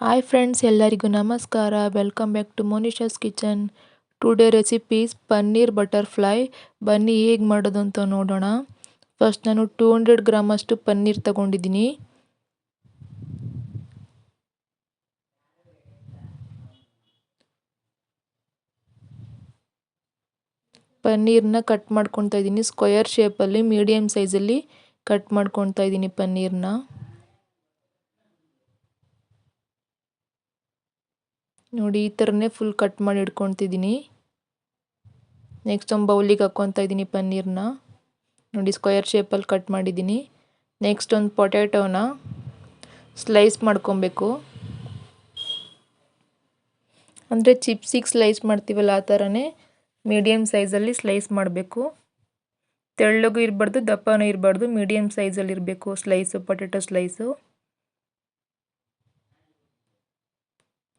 Hi friends ಎಲ್ಲರಿಗೂ ನಮಸ್ಕಾರ. Welcome back to Monisha's kitchen today recipes paneer butterfly ಬನ್ನಿ ಹೇಗೆ ಮಾಡೋದು ಅಂತ ನೋಡೋಣ. ಫಸ್ಟ್ ನಾನು ಟೂ ಹಂಡ್ರೆಡ್ ಗ್ರಾಮಷ್ಟು ಪನ್ನೀರ್ ತಗೊಂಡಿದ್ದೀನಿ. ಪನ್ನೀರ್ನ ಕಟ್ ಮಾಡ್ಕೊತಾ ಇದ್ದೀನಿ. ಸ್ಕ್ವಯರ್ ಶೇಪಲ್ಲಿ ಮೀಡಿಯಮ್ ಸೈಜಲ್ಲಿ ಕಟ್ ಮಾಡ್ಕೊತಾ ಇದ್ದೀನಿ ಪನ್ನೀರ್ನ ನೋಡಿ, ಈ ಥರನೇ ಫುಲ್ ಕಟ್ ಮಾಡಿ ಇಟ್ಕೊತಿದ್ದೀನಿ. ನೆಕ್ಸ್ಟ್ ಒಂದು ಬೌಲಿಗೆ ಹಾಕ್ಕೊತಾ ಇದ್ದೀನಿ ಪನ್ನೀರ್ನ. ನೋಡಿ ಸ್ಕ್ವಯರ್ ಶೇಪಲ್ಲಿ ಕಟ್ ಮಾಡಿದ್ದೀನಿ. ನೆಕ್ಸ್ಟ್ ಒಂದು ಪೊಟ್ಯಾಟೋನ ಸ್ಲೈಸ್ ಮಾಡ್ಕೊಬೇಕು. ಅಂದರೆ ಚಿಪ್ಸಿಗೆ ಸ್ಲೈಸ್ ಮಾಡ್ತೀವಲ್ಲ, ಆ ಥರನೇ ಮೀಡಿಯಮ್ ಸೈಜಲ್ಲಿ ಸ್ಲೈಸ್ ಮಾಡಬೇಕು. ತೆಳ್ಳಗೂ ಇರಬಾರ್ದು, ದಪ್ಪನೂ ಇರಬಾರ್ದು ಮೀಡಿಯಮ್ ಸೈಜಲ್ಲಿ ಇರಬೇಕು ಸ್ಲೈಸು ಪೊಟ್ಯಾಟೋ ಸ್ಲೈಸು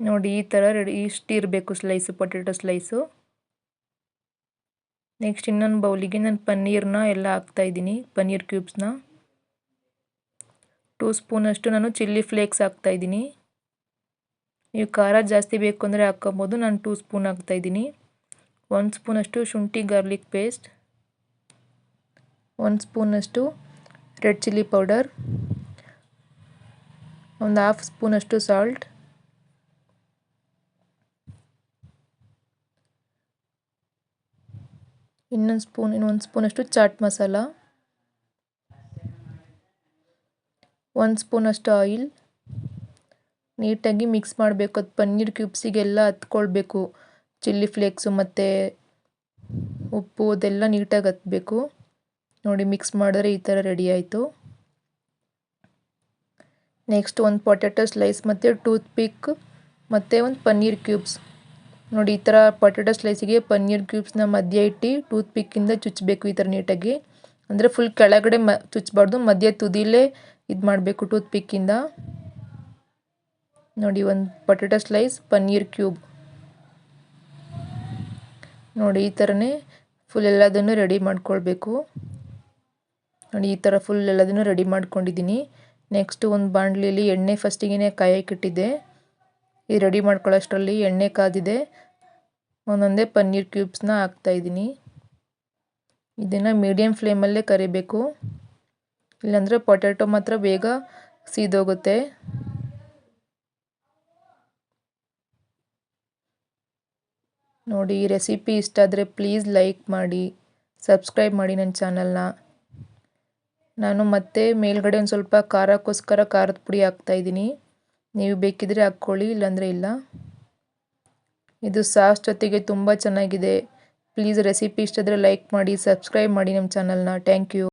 ನೋಡಿ, ಈ ಥರ ರೆಡಿ, ಇಷ್ಟು ಇರಬೇಕು ಸ್ಲೈಸು ಪೊಟ್ಯಾಟೊ ಸ್ಲೈಸು ನೆಕ್ಸ್ಟ್ ಇನ್ನೊಂದು ಬೌಲಿಗೆ ನಾನು ಪನ್ನೀರ್ನ ಎಲ್ಲ ಹಾಕ್ತಾಯಿದ್ದೀನಿ ಪನ್ನೀರ್ ಕ್ಯೂಬ್ಸ್ನ ಟೂ ಸ್ಪೂನಷ್ಟು ನಾನು ಚಿಲ್ಲಿ ಫ್ಲೇಕ್ಸ್ ಹಾಕ್ತಾಯಿದ್ದೀನಿ ನೀವು ಖಾರ ಜಾಸ್ತಿ ಬೇಕು ಅಂದರೆ ಹಾಕ್ಕೊಬೋದು, ನಾನು ಟೂ ಸ್ಪೂನ್ ಹಾಕ್ತಾಯಿದ್ದೀನಿ ಒನ್ ಸ್ಪೂನಷ್ಟು ಶುಂಠಿ ಗಾರ್ಲಿಕ್ ಪೇಸ್ಟ್ ಒಂದು ಸ್ಪೂನಷ್ಟು ರೆಡ್ ಚಿಲ್ಲಿ ಪೌಡರ್ ಒಂದು ಹಾಫ್ ಸ್ಪೂನಷ್ಟು ಸಾಲ್ಟ್ ಇನ್ನೊಂದು ಸ್ಪೂನ್, ಇನ್ನೊಂದು ಸ್ಪೂನಷ್ಟು ಚಾಟ್ ಮಸಾಲ. ಒಂದು ಸ್ಪೂನಷ್ಟು ಆಯಿಲ್. ನೀಟಾಗಿ ಮಿಕ್ಸ್ ಮಾಡಬೇಕು ಅದು ಪನ್ನೀರ್ ಕ್ಯೂಬ್ಸಿಗೆಲ್ಲ ಹತ್ಕೊಳ್ಬೇಕು. ಚಿಲ್ಲಿ ಫ್ಲೇಕ್ಸು ಮತ್ತು ಉಪ್ಪು ಅದೆಲ್ಲ ನೀಟಾಗಿ ಹತ್ಬೇಕು. ನೋಡಿ ಮಿಕ್ಸ್ ಮಾಡಿದ್ರೆ ಈ ಥರ ರೆಡಿ ಆಯಿತು. ನೆಕ್ಸ್ಟ್ ಒಂದು ಪೊಟ್ಯಾಟೊ ಸ್ಲೈಸ್ ಮತ್ತು ಟೂತ್ ಪಿಕ್ ಮತ್ತು ಒಂದು ಪನ್ನೀರ್ ಕ್ಯೂಬ್ಸ್. ನೋಡಿ, ಈ ಥರ ಪೊಟ್ಯಾಟೊ ಸ್ಲೈಸಿಗೆ ಪನ್ನೀರ್ ಕ್ಯೂಬ್ಸ್ನ ಮಧ್ಯ ಇಟ್ಟು ಟೂತ್ ಪಿಕ್ಕಿಂದ ಚುಚ್ಚಬೇಕು ಈ ಥರ ನೀಟಾಗಿ. ಅಂದರೆ ಫುಲ್ ಕೆಳಗಡೆ ಮ ಚುಚ್ಚಬಾರ್ದು ಮಧ್ಯ ತುದಿಲೇ ಇದು ಮಾಡಬೇಕು ಟೂತ್ ಪಿಕ್ಕಿಂದ ನೋಡಿ, ಒಂದು ಪೊಟ್ಯಾಟೊ ಸ್ಲೈಸ್ ಪನ್ನೀರ್ ಕ್ಯೂಬ್ ನೋಡಿ, ಈ ಥರನೇ ಫುಲ್ ಎಲ್ಲದನ್ನು ರೆಡಿ ಮಾಡ್ಕೊಳ್ಬೇಕು. ನೋಡಿ, ಈ ಥರ ಫುಲ್ ಎಲ್ಲದನ್ನು ರೆಡಿ ಮಾಡ್ಕೊಂಡಿದ್ದೀನಿ. ನೆಕ್ಸ್ಟ್ ಒಂದು ಬಾಣಲಿಲಿ ಎಣ್ಣೆ ಫಸ್ಟಿಗೆ ಕಾಯಕ್ಕಿಟ್ಟಿದ್ದೆ ಈ ರೆಡಿ ಮಾಡ್ಕೊಳ್ಳೋಷ್ಟರಲ್ಲಿ ಎಣ್ಣೆ ಕಾದಿದೆ. ಒಂದೊಂದೇ ಪನ್ನೀರ್ ಕ್ಯೂಬ್ಸ್ನ ಹಾಕ್ತಾಯಿದ್ದೀನಿ ಇದನ್ನು ಮೀಡಿಯಮ್ ಫ್ಲೇಮಲ್ಲೇ ಕರಿಬೇಕು. ಇಲ್ಲಾಂದರೆ ಪೊಟ್ಯಾಟೊ ಮಾತ್ರ ಬೇಗ ಸೀದೋಗುತ್ತೆ. ನೋಡಿ, ಈ ರೆಸಿಪಿ ಇಷ್ಟ ಆದರೆ ಪ್ಲೀಸ್ ಲೈಕ್ ಮಾಡಿ, ಸಬ್ಸ್ಕ್ರೈಬ್ ಮಾಡಿ ನನ್ನ ಚಾನಲ್ನ. ನಾನು ಮತ್ತೆ ಮೇಲ್ಗಡೆ ಒಂದು ಸ್ವಲ್ಪ ಖಾರಕ್ಕೋಸ್ಕರ ಖಾರದ ಪುಡಿ ಹಾಕ್ತಾಯಿದ್ದೀನಿ ನೀವು ಬೇಕಿದ್ರೆ ಹಾಕ್ಕೊಳ್ಳಿ, ಇಲ್ಲಾಂದರೆ ಇಲ್ಲ. ಇದು ಸಾಸ್ ಜೊತೆಗೆ ತುಂಬ ಚೆನ್ನಾಗಿದೆ. ಪ್ಲೀಸ್ ರೆಸಿಪಿ ಇಷ್ಟಾದರೆ ಲೈಕ್ ಮಾಡಿ ಸಬ್ಸ್ಕ್ರೈಬ್ ಮಾಡಿ ನಮ್ಮ ಚಾನಲ್ನ ಥ್ಯಾಂಕ್ ಯು